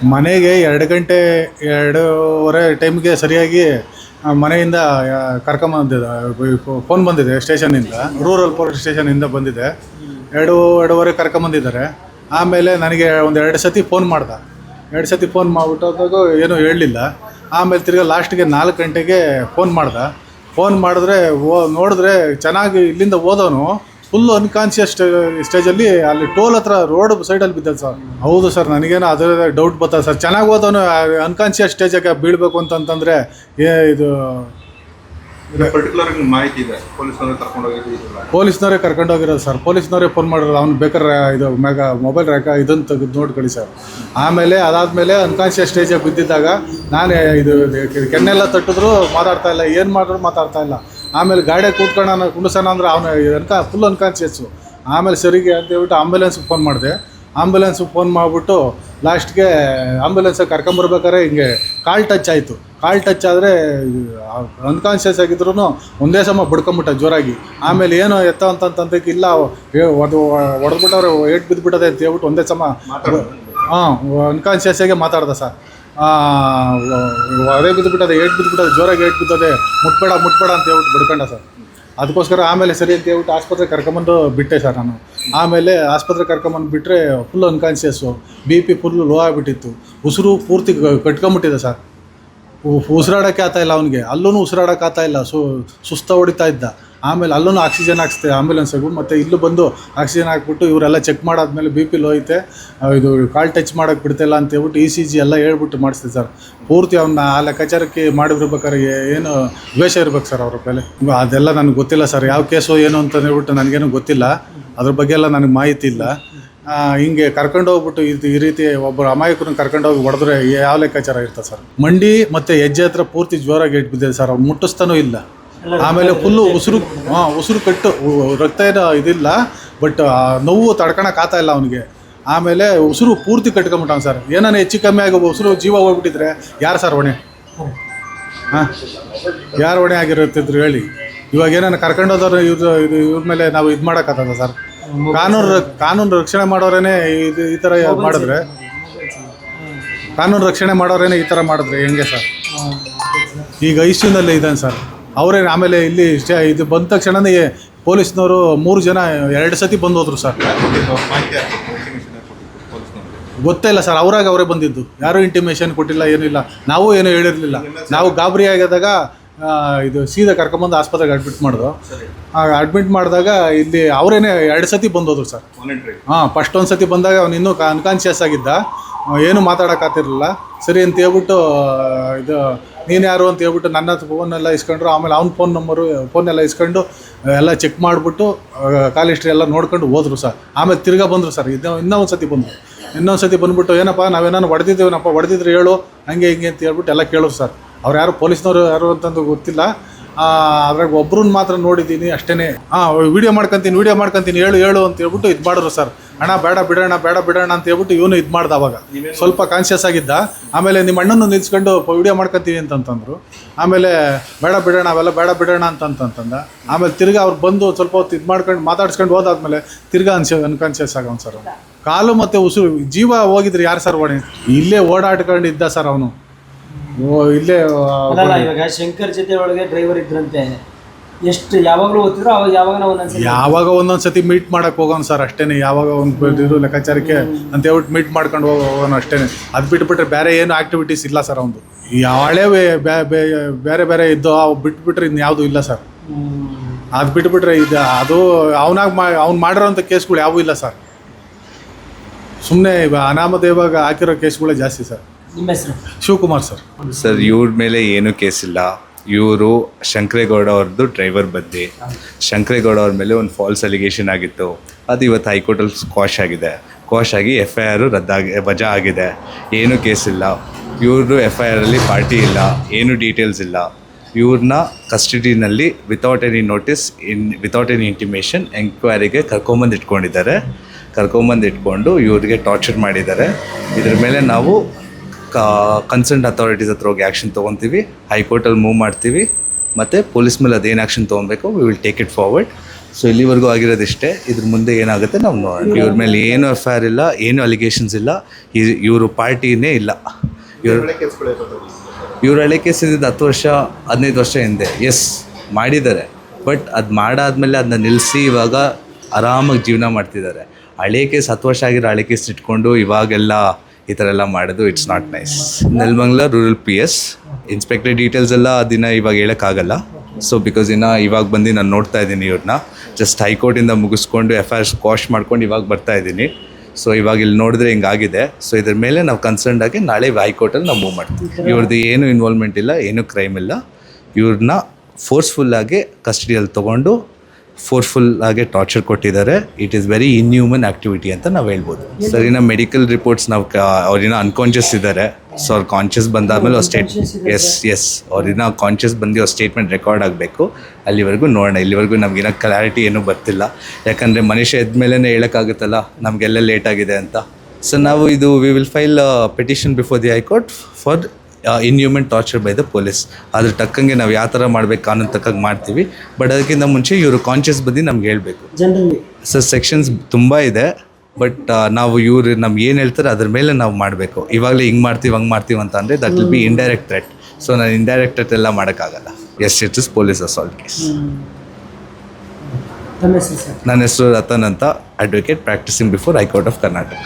ಮನೆಗೆ ಎರಡು ಗಂಟೆ, ಎರಡೂವರೆ ಟೈಮ್ಗೆ ಸರಿಯಾಗಿ ಮನೆಯಿಂದ ಕರ್ಕೊಂಬಂದಿದೆ ಫೋನ್ ಬಂದಿದೆ ಸ್ಟೇಷನಿಂದ ರೂರಲ್ ಪೊಲೀಸ್ ಸ್ಟೇಷನಿಂದ ಬಂದಿದೆ. ಎರಡು, ಎರಡೂವರೆ ಕರ್ಕೊಂಬಂದಿದ್ದಾರೆ ಆಮೇಲೆ ನನಗೆ ಒಂದು ಎರಡು ಸತಿ ಫೋನ್ ಮಾಡ್ದೆ. ಎರಡು ಸತಿ ಫೋನ್ ಮಾಡಿಬಿಟ್ಟಾಗ ಏನೂ ಹೇಳಲಿಲ್ಲ. ಆಮೇಲೆ ತಿರ್ಗಿ ಲಾಸ್ಟ್ಗೆ ನಾಲ್ಕು ಗಂಟೆಗೆ ಫೋನ್ ಮಾಡ್ದೆ. ಫೋನ್ ಮಾಡಿದ್ರೆ ಓ, ನೋಡಿದ್ರೆ ಚೆನ್ನಾಗಿ ಇಲ್ಲಿಂದ ಹೋದವನು ಫುಲ್ ಅನ್ಕಾನ್ಷಿಯಸ್ ಸ್ಟೇಜಲ್ಲಿ ಅಲ್ಲಿ ಟೋಲ್ ಹತ್ರ ರೋಡ್ ಸೈಡಲ್ಲಿ ಬಿದ್ದದ ಸರ್ ಹೌದು ಸರ್ ನನಗೇನು ಅದರ ಡೌಟ್ ಬರ್ತದೆ ಸರ್ ಚೆನ್ನಾಗಿ ಹೋದವನು ಅನ್ಕಾನ್ಷಿಯಸ್ ಸ್ಟೇಜಾಗೆ ಬೀಳ್ಬೇಕು ಅಂತಂತಂದರೆ ಏ ಇದು ಪರ್ಟಿಕ್ಯುಲರ್ ಮಾಹಿತಿ ಇದೆ. ಪೊಲೀಸ್ನವರೇ ಪೊಲೀಸ್ನವರೇ ಕರ್ಕೊಂಡು ಹೋಗಿರೋದು ಸರ್ ಪೊಲೀಸ್ನವರೇ ಫೋನ್ ಮಾಡಿರೋದು. ಅವ್ನು ಬೇಕಾದ್ರೆ ಇದು ಮ್ಯಾಗ ಮೊಬೈಲ್ ರ್ಯಾಕ ಇದನ್ನು ತೆಗೆದು ನೋಡ್ಕೊಳ್ಳಿ ಸರ್ ಆಮೇಲೆ ಅದಾದಮೇಲೆ ಅನ್ಕಾನ್ಷಿಯಸ್ ಸ್ಟೇಜಿಗೆ ಬಿದ್ದಿದ್ದಾಗ ನಾನೇ ಇದು ಇದು ಕೆನ್ನೆಲ್ಲ ತಟ್ಟಿದ್ರು ಮಾತಾಡ್ತಾ ಇಲ್ಲ. ಏನು ಮಾಡಿದ್ರು ಮಾತಾಡ್ತಾ ಇಲ್ಲ. ಆಮೇಲೆ ಗಾಡಿ ಕೂತ್ಕೊಂಡ ಕುಂಡಿಸೋಣ ಅಂದ್ರೆ ಅವನು ಅನ್ಕ ಫುಲ್ ಅನ್ಕಾನ್ಸಿಯಸ್ಸು ಆಮೇಲೆ ಸರಿಗೆ ಅಂತ ಹೇಳ್ಬಿಟ್ಟು ಆಂಬುಲೆನ್ಸ್ಗೆ ಫೋನ್ ಮಾಡಿದೆ. ಆಂಬುಲೆನ್ಸ್ಗೆ ಫೋನ್ ಮಾಡಿಬಿಟ್ಟು ಲಾಸ್ಟ್ಗೆ ಆಂಬುಲೆನ್ಸಿಗೆ ಕರ್ಕೊಂಬರ್ಬೇಕಾದ್ರೆ ಹಿಂಗೆ ಕಾಲ್ ಟಚ್ ಆಯಿತು. ಕಾಲ್ ಟಚ್ ಆದರೆ ಅನ್ಕಾನ್ಷಿಯಸ್ ಆಗಿದ್ರು ಒಂದೇ ಸಮ ಬಡ್ಕೊಂಬಿಟ್ಟ ಜೋರಾಗಿ. ಆಮೇಲೆ ಏನು ಎತ್ತ ಅಂತಂತಂದಕ್ಕೆ ಇಲ್ಲ ಅದು ಹೊಡೆದ್ಬಿಟ್ಟವ್ರೆ ಏಟ್ ಬಿದ್ದುಬಿಟ್ಟದೆ ಅಂತ ಹೇಳ್ಬಿಟ್ಟು ಒಂದೇ ಸಮ ಹಾಂ ಅನ್ಕಾನ್ಷಿಯಸ್ ಆಗಿ ಮಾತಾಡ್ದೆ ಸರ್. ಅದೇ ಬಿದ್ದುಬಿಟ್ಟದೆ, ಏಟ್ ಬಿದ್ದುಬಿಟ್ಟದೆ, ಜೋರಾಗಿ ಏಟ್ ಬಿದ್ದದೆ, ಮುಟ್ಬೇಡ ಮುಟ್ಬೇಡ ಅಂತ ಹೇಳ್ಬಿಟ್ಟು ಬಿಡ್ಕೊಂಡ ಸರ್. ಅದಕ್ಕೋಸ್ಕರ ಆಮೇಲೆ ಸರಿ ಅಂತ ಹೇಳ್ಬಿಟ್ಟು ಆಸ್ಪತ್ರೆಗೆ ಕರ್ಕೊಂಬಂದು ಬಿಟ್ಟೆ ಸರ್ ನಾನು. ಆಮೇಲೆ ಆಸ್ಪತ್ರೆ ಕರ್ಕೊಂಬಂದು ಬಿಟ್ಟರೆ full unconscious B P full low ಆಗಿಬಿಟ್ಟಿತ್ತು. ಉಸಿರು ಪೂರ್ತಿ ಕಟ್ಕೊಂಬಿಟ್ಟಿದೆ ಸರ್. ಉಸಿರಾಡೋಕ್ಕೆ ಆತಾಯಿಲ್ಲ ಇಲ್ಲ ಅವನಿಗೆ. ಅಲ್ಲೂ ಉಸಿರಾಡೋಕ್ಕೆ ಆತಾಯಿಲ್ಲ ಇಲ್ಲ. ಸು, ಸುಸ್ತ ಹೊಡಿತಾ ಇದ್ದ. ಆಮೇಲೆ ಅಲ್ಲೂ ಆಕ್ಸಿಜನ್ ಹಾಕ್ಸ್ತೆ ಆಂಬುಲೆನ್ಸಿಗೂ ಮತ್ತು ಇಲ್ಲೂ ಬಂದು ಆಕ್ಸಿಜನ್ ಹಾಕ್ಬಿಟ್ಟು ಇವರೆಲ್ಲ ಚೆಕ್ ಮಾಡಾದ್ಮೇಲೆ ಬಿ ಪಿ ಲೋ ಐತೆ. ಇದು ಕಾಲ್ ಟಚ್ ಮಾಡೋಕ್ಕೆ ಬಿಡ್ತಿಲ್ಲ ಅಂತ ಹೇಳ್ಬಿಟ್ಟು ಇ ಸಿ ಜಿ ಎಲ್ಲ ಹೇಳ್ಬಿಟ್ಟು ಮಾಡಿಸ್ತೀವಿ ಸರ್. ಪೂರ್ತಿ ಅವನ್ನ ಆ ಲೆಕ್ಕಾಚಾರಕ್ಕೆ ಮಾಡಿರ್ಬೇಕಾದ್ರೆ ಏನು ದ್ವೇಷ ಇರ್ಬೇಕು ಸರ್ ಅವ್ರ ಮೇಲೆ. ಅದೆಲ್ಲ ನನಗೆ ಗೊತ್ತಿಲ್ಲ ಸರ್. ಯಾವ ಕೇಸು ಏನು ಅಂತ ಹೇಳ್ಬಿಟ್ಟು ನನಗೇನು ಗೊತ್ತಿಲ್ಲ. ಅದ್ರ ಬಗ್ಗೆ ಎಲ್ಲ ನನಗೆ ಮಾಹಿತಿ ಇಲ್ಲ. ಹಿಂಗೆ ಕರ್ಕೊಂಡು ಹೋಗ್ಬಿಟ್ಟು ಇದು ಈ ರೀತಿ ಒಬ್ಬರು ಅಮಾಯಕರನ್ನ ಕರ್ಕೊಂಡು ಹೋಗಿ ಹೊಡೆದ್ರೆ ಯಾವ ಲೆಕ್ಕಾಚಾರ ಇರ್ತದೆ ಸರ್? ಮಂಡಿ ಮತ್ತು ಹೆಜ್ಜೆ ಹತ್ರ ಪೂರ್ತಿ ಜೋರಾಗಿ ಇಟ್ಬಿದ್ದೆ ಸರ್. ಅವ್ರು ಮುಟ್ಟಿಸ್ತಾನೂ ಇಲ್ಲ. ಆಮೇಲೆ ಫುಲ್ಲು ಉಸಿರು ಹಾಂ ಉಸಿರು ಕಟ್ಟು ರಕ್ತ ಏನು ಇದಿಲ್ಲ ಬಟ್ ನೋವು ತಡ್ಕೊಳಕ್ಕೆ ಆಗ್ತಾ ಇಲ್ಲ ಅವನಿಗೆ. ಆಮೇಲೆ ಉಸಿರು ಪೂರ್ತಿ ಕಟ್ಕೊಂಬಿಟ್ಟಾನ ಸರ್ ಏನಾನ ಹೆಚ್ಚು ಕಮ್ಮಿ ಆಗಿ ಉಸಿರು ಜೀವ ಹೋಗ್ಬಿಟ್ಟಿದ್ರೆ ಯಾರು ಸರ್ ಹೊಣೆ? ಹಾಂ? ಯಾರು ಹೊಣೆ ಆಗಿರುತ್ತಿದ್ರು ಹೇಳಿ. ಇವಾಗ ಏನಾನ ಕರ್ಕೊಂಡೋದವ್ರು ಇವ್ರು ಇದು ಇವ್ರ ಮೇಲೆ ನಾವು ಇದು ಮಾಡೋಕ್ಕಾಗಲ್ಲ ಸರ್ ಕಾನೂನು ರ- ಕಾನೂನು ರಕ್ಷಣೆ ಮಾಡೋರೇನೆ ಇದು ಈ ಥರ ಮಾಡಿದ್ರೆ? ಕಾನೂನು ರಕ್ಷಣೆ ಮಾಡೋರೇನೆ ಈ ಥರ ಮಾಡಿದ್ರೆ ಹೆಂಗೆ ಸರ್ ಈಗ ಐಸಿಯುನಲ್ಲೇ ಇದ್ದಾನೆ ಸರ್ ಅವರೇ ಆಮೇಲೆ ಇಲ್ಲಿ ಇದು ಬಂದ ತಕ್ಷಣನೇ ಪೊಲೀಸ್ನವರು ಮೂರು ಜನ, ಎರಡು ಸತಿ ಬಂದು ಹೋದ್ರು ಸರ್. ಗೊತ್ತೇ ಇಲ್ಲ ಸರ್, ಅವರಾಗ ಅವರೇ ಬಂದಿದ್ದು. ಯಾರೂ ಇಂಟಿಮೇಷನ್ ಕೊಟ್ಟಿಲ್ಲ ಏನಿಲ್ಲ ನಾವು ಏನೂ ಹೇಳಿರಲಿಲ್ಲ. ನಾವು ಗಾಬರಿ ಆಗಿದಾಗ ಇದು ಸೀದಾ ಕರ್ಕೊಂಬಂದು ಆಸ್ಪತ್ರೆಗೆ ಅಡ್ಮಿಟ್ ಮಾಡಿದ್ರು ಅಡ್ಮಿಟ್ ಮಾಡಿದಾಗ ಇಲ್ಲಿ ಅವರೇನೆ ಎರಡು ಸತಿ ಬಂದೋದ್ರು ಸರ್. ಹಾಂ ಫಸ್ಟ್ ಒಂದು ಸತಿ ಬಂದಾಗ ಅವ್ನು ಇನ್ನೂ ಅನ್ಕಾನ್ಷಿಯಸ್ ಆಗಿದ್ದ. ಏನು ಮಾತಾಡೋಕ್ಕಾತಿರಲಿಲ್ಲ ಸರಿ ಅಂತ ಹೇಳ್ಬಿಟ್ಟು ಇದು ನೀನು ಯಾರು ಅಂತ ಹೇಳ್ಬಿಟ್ಟು ನನ್ನ ಫೋನೆಲ್ಲ ಇಸ್ಕೊಂಡ್ರು, ಆಮೇಲೆ ಅವ್ನ ಫೋನ್ ನಂಬರು ಫೋನೆಲ್ಲ ಇಸ್ಕೊಂಡು ಎಲ್ಲ ಚೆಕ್ ಮಾಡಿಬಿಟ್ಟು ಕಾಲ್ ಹಿಸ್ಟ್ರಿ ಎಲ್ಲ ನೋಡ್ಕೊಂಡು ಹೋದ್ರು ಸರ್. ಆಮೇಲೆ ತಿರ್ಗಾ ಬಂದರು ಸರ್. ಇದು ಇನ್ನೂ ಒಂದು ಸತಿ ಬಂದರು. ಇನ್ನೊಂದು ಸತಿ ಬಂದುಬಿಟ್ಟು ಏನಪ್ಪ ನಾವೇನಾದ್ರು ಹೊಡೆದಿದ್ದೇವನಪ್ಪ ಹೊಡೆದಿದ್ರೆ ಹೇಳು, ಹಂಗೆ ಹಿಂಗೆ ಅಂತ ಹೇಳ್ಬಿಟ್ಟು ಎಲ್ಲ ಕೇಳೋರು ಸರ್. ಅವ್ರು ಯಾರು ಪೊಲೀಸ್ನವರು ಯಾರು ಅಂತಂದು ಗೊತ್ತಿಲ್ಲ. ಅದ್ರಾಗ ಒಬ್ರನ್ನ ಮಾತ್ರ ನೋಡಿದ್ದೀನಿ ಅಷ್ಟೇ ಹಾಂ ವಿಡಿಯೋ ಮಾಡ್ಕೊಂತೀನಿ ವಿಡಿಯೋ ಮಾಡ್ಕೊಂತೀನಿ, ಹೇಳು ಹೇಳು ಅಂತ ಹೇಳ್ಬಿಟ್ಟು ಇದು ಮಾಡಿದ್ರು ಸರ್. ಅಣ್ಣ ಬೇಡ ಬಿಡೋಣ ಬೇಡ ಬಿಡೋಣ ಅಂತ ಹೇಳ್ಬಿಟ್ಟು ಇವನು ಇದು ಮಾಡ್ದ ಅವಾಗ. ಸ್ವಲ್ಪ ಕಾನ್ಷಿಯಸ್ ಆಗಿದ್ದ. ಆಮೇಲೆ ನಿಮ್ಮ ಅಣ್ಣನ್ನು ನಿಲ್ಸ್ಕೊಂಡು ವಿಡಿಯೋ ಮಾಡ್ಕೊತೀವಿ ಅಂತಂತಂದ್ರು. ಆಮೇಲೆ ಬೇಡ ಬಿಡೋಣ ಅವೆಲ್ಲ ಬೇಡ ಬಿಡೋಣ ಅಂತಂತಂದ ಆಮೇಲೆ ತಿರ್ಗಾ ಅವ್ರು ಬಂದು ಸ್ವಲ್ಪ ಹೊತ್ತು ಇದು ಮಾಡ್ಕೊಂಡು ಮಾತಾಡ್ಸ್ಕೊಂಡು ಹೋದಾದ್ಮೇಲೆ ತಿರ್ಗಾ ಅನ್ಸ ಅನ್ಕಾನ್ಷಿಯಸ್ ಆಗವನು ಸರ್ ಅವನು. ಕಾಲು ಮತ್ತು ಉಸಿರು ಜೀವ ಹೋಗಿದ್ರೆ ಯಾರು ಸರ್ ಓಡಿ ಇಲ್ಲೇ ಓಡಾಡ್ಕೊಂಡು ಇದ್ದ ಸರ್ ಅವನು. ಓ ಇಲ್ಲೇ ಶಂಕರ್ ಜೊತೆ ಒಳಗೆ ಡ್ರೈವರ್ ಇದ್ರಂತೆ. ಎಷ್ಟು ಯಾವಾಗಲೂ ಓದ್ತಿದ್ರು ಅವಾಗ ಯಾವಾಗ ನಾವು ಒಂದೊಂದ್ಸಲ ಯಾವಾಗ ಒಂದೊಂದು ಸತಿ ಮೀಟ್ ಮಾಡಕ್ಕೆ ಹೋಗೋಣ ಸರ್ ಅಷ್ಟೇನೆ. ಯಾವಾಗ ಒಂದು ಇದು ಲೆಕ್ಕಾಚಾರಕ್ಕೆ ಅಂತ ಹೇಳ್ಬಿಟ್ಟು ಮೀಟ್ ಮಾಡ್ಕೊಂಡು ಹೋಗೋಣ ಹೋಗೋನು ಅಷ್ಟೇನೆ. ಅದು ಬಿಟ್ಬಿಟ್ರೆ ಬೇರೆ ಏನು ಆಕ್ಟಿವಿಟೀಸ್ ಇಲ್ಲ ಸರ್ ಅವನು ಯಾವಳೆ ಬೇರೆ ಬೇರೆ ಇದ್ದು ಅವು ಬಿಟ್ಬಿಟ್ರೆ ಇನ್ನು ಯಾವುದೂ ಇಲ್ಲ ಸರ್. ಅದು ಬಿಟ್ಬಿಟ್ರೆ ಇದು ಅದು ಅವನಾಗ ಮಾ ಅವ್ನು ಮಾಡಿರೋಂಥ ಕೇಸ್ಗಳು ಯಾವೂ ಇಲ್ಲ ಸರ್. ಸುಮ್ಮನೆ ಅನಾಮಧೇಯವಾಗ ಹಾಕಿರೋ ಕೇಸ್ಗಳೇ ಜಾಸ್ತಿ ಸರ್. ನಿಮ್ಮ ಹೆಸರು? ಶಿವಕುಮಾರ್ ಸರ್. ಸರ್ ಇವ್ರ ಮೇಲೆ ಏನೂ ಕೇಸ್ ಇಲ್ಲ. ಇವರು ಶಂಕರೇಗೌಡ ಅವ್ರದ್ದು ಡ್ರೈವರ್ ಬದ್ದಿ. ಶಂಕರೇಗೌಡ ಅವ್ರ ಮೇಲೆ ಒಂದು ಫಾಲ್ಸ್ ಅಲಿಗೇಷನ್ ಆಗಿತ್ತು. ಅದು ಇವತ್ತು ಹೈಕೋರ್ಟಲ್ಲಿ ಸ್ಕ್ವಾಶ್ ಆಗಿದೆ. ಸ್ಕ್ವಾಶ್ ಆಗಿ ಎಫ್ ಐ ಆರು ರದ್ದಾಗಿ, ವಜಾ ಆಗಿದೆ. ಏನೂ ಕೇಸ್ ಇಲ್ಲ. ಇವ್ರದ್ದು ಎಫ್ ಐ ಆರಲ್ಲಿ ಪಾರ್ಟಿ ಇಲ್ಲ. ಏನು ಡೀಟೇಲ್ಸ್ ಇಲ್ಲ. ಇವ್ರನ್ನ ಕಸ್ಟಡಿನಲ್ಲಿ without any notice in without any intimation ಎಂಕ್ವೈರಿಗೆ ಕರ್ಕೊಂಬಂದು ಇಟ್ಕೊಂಡಿದ್ದಾರೆ. ಕರ್ಕೊಂಬಂದು ಇಟ್ಕೊಂಡು ಇವ್ರಿಗೆ ಟಾರ್ಚರ್ ಮಾಡಿದ್ದಾರೆ. ಇದ್ರ ಮೇಲೆ ನಾವು ಕನ್ಸರ್ನ್ ಅಥಾರಿಟೀಸ್ ಹತ್ರ ಹೋಗಿ ಆ್ಯಕ್ಷನ್ ತೊಗೊತೀವಿ. ಹೈಕೋರ್ಟಲ್ಲಿ ಮೂವ್ ಮಾಡ್ತೀವಿ. ಮತ್ತು ಪೊಲೀಸ್ ಮೇಲೆ ಅದೇನು ಆ್ಯಕ್ಷನ್ ತೊಗೊಬೇಕು we will take it forward so ಇಲ್ಲಿವರೆಗೂ ಆಗಿರೋದಿಷ್ಟೇ. ಇದ್ರ ಮುಂದೆ ಏನಾಗುತ್ತೆ ನಾವು ನೋಡೋಣ. ಇವ್ರ ಮೇಲೆ ಏನು ಎಫ್ ಐ ಆರ್ ಇಲ್ಲ ಏನು ಅಲಿಗೇಷನ್ಸ್ ಇಲ್ಲ. ಇವರು ಪಾರ್ಟಿನೇ ಇಲ್ಲ. ಇವ್ರ ಇವ್ರ ಹಳೆ ಕೇಸ್ ಇದ್ದಿದ್ದು ಹತ್ತು ವರ್ಷ ಹದಿನೈದು ವರ್ಷ ಹಿಂದೆ. ಎಸ್ ಮಾಡಿದ್ದಾರೆ. ಬಟ್ ಅದು ಮಾಡಾದಮೇಲೆ ಅದನ್ನ ನಿಲ್ಲಿಸಿ ಇವಾಗ ಆರಾಮಾಗಿ ಜೀವನ ಮಾಡ್ತಿದ್ದಾರೆ. ಹಳೆ ಕೇಸ್ ಹತ್ತು ವರ್ಷ ಆಗಿರೋ ಹಳೆ ಕೇಸ್ ಇಟ್ಕೊಂಡು ಇವಾಗೆಲ್ಲ ಈ ಥರ ಎಲ್ಲ ಮಾಡೋದು it's not nice Nelamangala rural P S inspector details ಎಲ್ಲ ದಿನ ಇವಾಗ ಹೇಳೋಕ್ಕಾಗಲ್ಲ ಸೊ ಬಿಕಾಸ್ ಇನ್ನು ಇವಾಗ ಬಂದು ನಾನು ನೋಡ್ತಾ ಇದ್ದೀನಿ ಇವ್ರನ್ನ ಜಸ್ಟ್ ಹೈಕೋರ್ಟಿಂದ ಮುಗಿಸ್ಕೊಂಡು ಎಫ್ ಐ ಆರ್ ಕ್ವಾಶ್ ಮಾಡ್ಕೊಂಡು ಇವಾಗ ಬರ್ತಾ ಇದ್ದೀನಿ. ಸೊ ಇವಾಗ ಇಲ್ಲಿ ನೋಡಿದ್ರೆ ಹಿಂಗಾಗಿದೆ ಸೊ ಇದ್ರ ಮೇಲೆ ನಾವು ಕನ್ಸರ್ನ್ ಆಗಿ ನಾಳೆ ಹೈಕೋರ್ಟಲ್ಲಿ ನಾವು ಮೂವ್ ಮಾಡ್ತೀವಿ. ಇವ್ರದ್ದು ಏನು ಇನ್ವಾಲ್ವ್ಮೆಂಟ್ ಇಲ್ಲ, ಏನು ಕ್ರೈಮ್ ಇಲ್ಲ. ಇವ್ರನ್ನ ಫೋರ್ಸ್ಫುಲ್ಲಾಗಿ ಕಸ್ಟಡಿಯಲ್ಲಿ ತೊಗೊಂಡು ಫೋರ್ಸ್ಫುಲ್ ಆಗಿ ಟಾರ್ಚರ್ ಕೊಟ್ಟಿದ್ದಾರೆ. It is very inhuman activity ಅಂತ ನಾವು ಹೇಳ್ಬೋದು. ಸರ್ ಇನ್ನು ಮೆಡಿಕಲ್ ರಿಪೋರ್ಟ್ಸ್ ನಾವು ಅವ್ರಿನ ಅನ್ಕಾನ್ಷಿಯಸ್ ಇದ್ದಾರೆ ಸೊ ಅವ್ರು ಕಾನ್ಷಿಯಸ್ ಬಂದಾದ್ಮೇಲೆ ಅವ್ರ ಸ್ಟೇಟ್ ಎಸ್ ಎಸ್ ಅವ್ರಿನ ಕಾನ್ಷಿಯಸ್ ಬಂದು ಅವ್ರ ಸ್ಟೇಟ್ಮೆಂಟ್ ರೆಕಾರ್ಡ್ ಆಗಬೇಕು. ಅಲ್ಲಿವರೆಗೂ ನೋಡೋಣ. ಇಲ್ಲಿವರೆಗೂ ನಮಗಿನ ಕ್ಲಾರಿಟಿ ಏನೂ ಬರ್ತಿಲ್ಲ. ಯಾಕಂದರೆ ಮನುಷ್ಯ ಎದ್ಮೇಲೆ ಹೇಳೋಕ್ಕಾಗುತ್ತಲ್ಲ ನಮಗೆಲ್ಲ ಲೇಟ್ ಆಗಿದೆ ಅಂತ. ಸೊ ನಾವು ಇದು we will file petition before the high court for inhuman torture by the police ಅದ್ರ ತಕ್ಕಂಗೆ ನಾವು ಯಾವ ಥರ ಮಾಡಬೇಕು ಕಾನೂನು ತಕ್ಕಂಗೆ ಮಾಡ್ತೀವಿ. ಬಟ್ ಅದಕ್ಕಿಂತ ಮುಂಚೆ ಇವರು ಕಾನ್ಷಿಯಸ್ ಬಂದು ನಮ್ಗೆ ಹೇಳಬೇಕು. ಜನರಲಿ ಸರ್ ಸೆಕ್ಷನ್ಸ್ ತುಂಬ ಇದೆ. ಬಟ್ ನಾವು ಇವ್ರು ನಮ್ಗೆ ಏನು ಹೇಳ್ತಾರೆ ಅದ್ರ ಮೇಲೆ ನಾವು ಮಾಡಬೇಕು. ಇವಾಗಲೇ ಹಿಂಗೆ ಮಾಡ್ತೀವಿ ಹಂಗೆ ಮಾಡ್ತೀವಿ ಅಂತ ಅಂದರೆ that will be indirect threat so ನಾನು ಇಂಡೈರೆಕ್ಟ್ ಥ್ರೆಟ್ ಎಲ್ಲ ಮಾಡೋಕ್ಕಾಗಲ್ಲ. Yes it is police assault case ನನ್ನ ಹೆಸರು ರತನ್ ಅಂತ. Advocate practising before high court of Karnataka